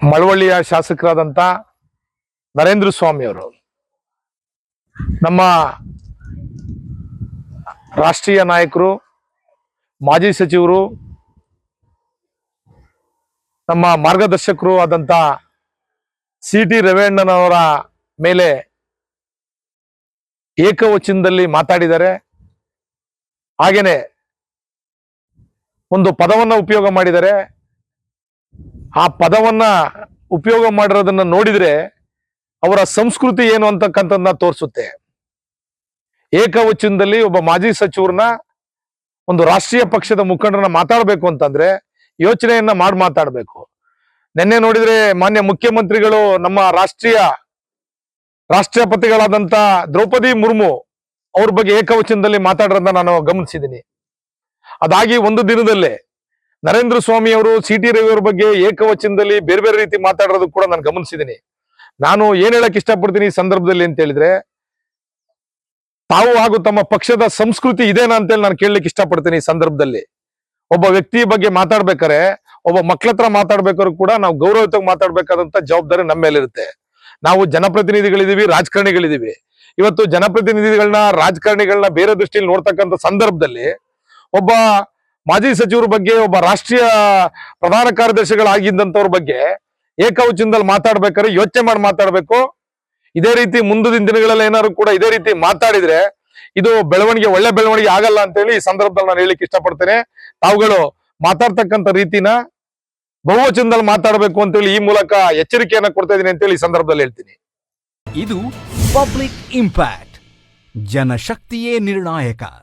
ಮಳವಳ್ಳಿಯ ಶಾಸಕರಾದಂಥ ನರೇಂದ್ರ ಸ್ವಾಮಿ ಅವರು, ನಮ್ಮ ರಾಷ್ಟ್ರೀಯ ನಾಯಕರು, ಮಾಜಿ ಸಚಿವರು, ನಮ್ಮ ಮಾರ್ಗದರ್ಶಕರು ಆದಂಥ ಸಿ ಟಿ ರವೇಣ್ಣನವರ ಮೇಲೆ ಏಕವಚನದಲ್ಲಿ ಮಾತಾಡಿದ್ದಾರೆ. ಹಾಗೇನೆ ಒಂದು ಪದವನ್ನ ಉಪಯೋಗ ಮಾಡಿದ್ದಾರೆ. ಆ ಪದವನ್ನ ಉಪಯೋಗ ಮಾಡಿರೋದನ್ನ ನೋಡಿದ್ರೆ ಅವರ ಸಂಸ್ಕೃತಿ ಏನು ಅಂತಕ್ಕಂಥದ್ದನ್ನ ತೋರಿಸುತ್ತೆ. ಏಕವಚನದಲ್ಲಿ ಒಬ್ಬ ಮಾಜಿ ಸಚಿವರನ್ನ ಒಂದು ರಾಷ್ಟ್ರೀಯ ಪಕ್ಷದ ಮುಖಂಡರನ್ನ ಮಾತಾಡಬೇಕು ಅಂತಂದ್ರೆ ಯೋಚನೆಯನ್ನ ಮಾಡಿ ಮಾತಾಡಬೇಕು. ನಿನ್ನೆ ನೋಡಿದ್ರೆ ಮಾನ್ಯ ಮುಖ್ಯಮಂತ್ರಿಗಳು ನಮ್ಮ ರಾಷ್ಟ್ರೀಯ ರಾಷ್ಟ್ರಪತಿಗಳಾದಂತ ದ್ರೌಪದಿ ಮುರ್ಮು ಅವ್ರ ಬಗ್ಗೆ ಏಕವಚನದಲ್ಲಿ ಮಾತಾಡ್ರಂತ ನಾನು ಗಮನಿಸಿದ್ದೀನಿ. ಅದಾಗಿ ಒಂದು ದಿನದಲ್ಲೇ ನರೇಂದ್ರ ಸ್ವಾಮಿ ಅವರು ಸಿ ಟಿ ರವಿ ಅವ್ರ ಬಗ್ಗೆ ಏಕವಚನದಲ್ಲಿ ಬೇರೆ ಬೇರೆ ರೀತಿ ಮಾತಾಡೋದು ಕೂಡ ನಾನು ಗಮನಿಸಿದ್ದೀನಿ ನಾನು ಏನ್ ಹೇಳಕ್ ಇಷ್ಟಪಡ್ತೀನಿ ಈ ಸಂದರ್ಭದಲ್ಲಿ ಅಂತ ಹೇಳಿದ್ರೆ, ತಾವು ಹಾಗೂ ತಮ್ಮ ಪಕ್ಷದ ಸಂಸ್ಕೃತಿ ಇದೇನಾ ಅಂತೇಳಿ ನಾನು ಕೇಳಲಿಕ್ಕೆ ಇಷ್ಟಪಡ್ತೀನಿ ಈ ಸಂದರ್ಭದಲ್ಲಿ. ಒಬ್ಬ ವ್ಯಕ್ತಿ ಬಗ್ಗೆ ಮಾತಾಡ್ಬೇಕಾರೆ ಒಬ್ಬ ಮಕ್ಳ ಹತ್ರ ಮಾತಾಡ್ಬೇಕಾದ್ರು ಕೂಡ ನಾವು ಗೌರವಯುತವಾಗಿ ಮಾತಾಡ್ಬೇಕಾದಂತ ಜವಾಬ್ದಾರಿ ನಮ್ಮ ಮೇಲಿರುತ್ತೆ. ನಾವು ಜನಪ್ರತಿನಿಧಿಗಳಿದೀವಿ ರಾಜಕಾರಣಿಗಳಿದೀವಿ ಇವತ್ತು ಜನಪ್ರತಿನಿಧಿಗಳನ್ನ, ರಾಜಕಾರಣಿಗಳನ್ನ ಬೇರೆ ದೃಷ್ಟಿಯಲ್ಲಿ ನೋಡ್ತಕ್ಕಂಥ ಸಂದರ್ಭದಲ್ಲಿ, ಒಬ್ಬ ಮಾಜಿ ಸಚಿವರ ಬಗ್ಗೆ ಒಬ್ಬ ರಾಷ್ಟ್ರೀಯ ಪ್ರಧಾನ ಕಾರ್ಯದರ್ಶಿಗಳಾಗಿದ್ದಂಥವ್ರ ಬಗ್ಗೆ ಏಕವಚನದಲ್ಲಿ ಮಾತಾಡ್ಬೇಕಾದ್ರೆ ಯೋಚನೆ ಮಾಡಿ ಮಾತಾಡ್ಬೇಕು. ಇದೇ ರೀತಿ ಮುಂದಿನ ದಿನಗಳಲ್ಲಿ ಏನಾದ್ರು ಕೂಡ ಇದೇ ರೀತಿ ಮಾತಾಡಿದ್ರೆ ಇದು ಬೆಳವಣಿಗೆ, ಒಳ್ಳೆ ಬೆಳವಣಿಗೆ ಆಗಲ್ಲ ಅಂತೇಳಿ ಈ ಸಂದರ್ಭದಲ್ಲಿ ನಾನು ಹೇಳಿಕ್ಕೆ ಇಷ್ಟಪಡ್ತೇನೆ. ತಾವುಗಳು ಮಾತಾಡ್ತಕ್ಕಂಥ ರೀತಿನ ಬಹುವಚನದಲ್ಲಿ ಮಾತಾಡಬೇಕು ಅಂತೇಳಿ ಈ ಮೂಲಕ ಎಚ್ಚರಿಕೆಯನ್ನ ಕೊಡ್ತಾ ಇದೀನಿ ಅಂತೇಳಿ ಈ ಸಂದರ್ಭದಲ್ಲಿ ಹೇಳ್ತೀನಿ. ಇದು ಪಬ್ಲಿಕ್ ಇಂಪ್ಯಾಕ್ಟ್, ಜನಶಕ್ತಿಯೇ ನಿರ್ಣಾಯಕ.